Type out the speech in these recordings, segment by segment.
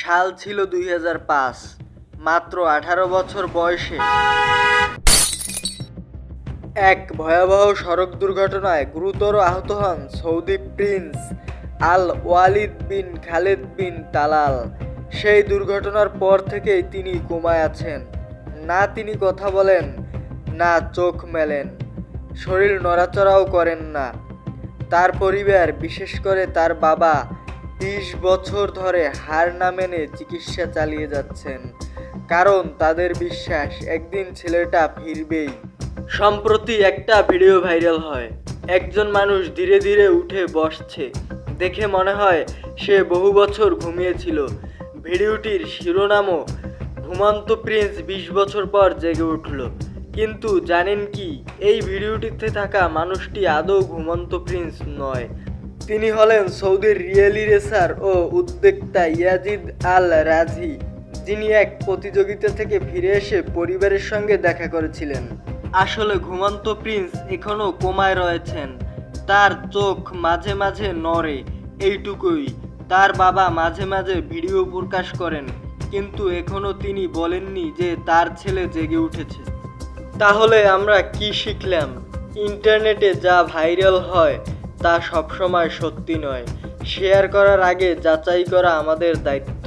সাল ছিল দুই হাজার পাঁচ, মাত্র আঠারো বছর বয়সে। এক ভয়াবহ সড়ক দুর্ঘটনায় গুরুতর আহত হন Saudi prince Al Walid bin Khaled bin Talal. সেই দুর্ঘটনার পর থেকেই তিনি কোমায় আছেন। না তিনি কথা বলেন, না চোখ মেলেন। শরীর নড়াচড়াও করেন না। তার পরিবার, বিশেষ করে তার বাবা বিশ বছর ধরে হার না মেনে চিকিৎসা চালিয়ে যাচ্ছেন। কারণ তাদের বিশ্বাস, একদিন ছেলেটা ফিরবেই। সম্প্রতি একটা ভিডিও ভাইরাল হয়। একজন মানুষ ধীরে ধীরে উঠে বসছে। দেখে মনে হয় সে বহু বছর ঘুমিয়েছিল। ভিডিওটির শিরোনামও, ঘুমন্ত প্রিন্স বিশ বছর পর জেগে উঠল। কিন্তু জানেন কি, এই ভিডিওটিতে থাকা মানুষটি আদৌ ঘুমন্ত প্রিন্স নয়। তিনি হলেন সৌদির রিয়েলি রেসার ও উদ্যোক্তা ইয়াজিদ আল রাজি, যিনি এক প্রতিযোগিতা থেকে ফিরে এসে পরিবারের সঙ্গে দেখা করেছিলেন। আসলে ঘুমন্ত প্রিন্স এখনও কোমায় রয়েছেন। তার চোখ মাঝে মাঝে নড়ে, এইটুকুই। তার বাবা মাঝে মাঝে ভিডিও প্রকাশ করেন, কিন্তু এখনও তিনি বলেননি যে তার ছেলে জেগে উঠেছে। তাহলে আমরা কি শিখলাম? ইন্টারনেটে যা ভাইরাল হয় তা সবসময় সত্যি নয়। শেয়ার করার আগে যাচাই করা আমাদের দায়িত্ব।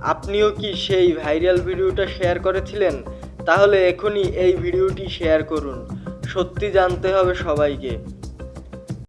আপনিও কি সেই ভাইরাল ভিডিওটা শেয়ার করেছিলেন? তাহলে এখনই এই ভিডিওটি শেয়ার করুন। সত্যি জানতে হবে সবাইকে।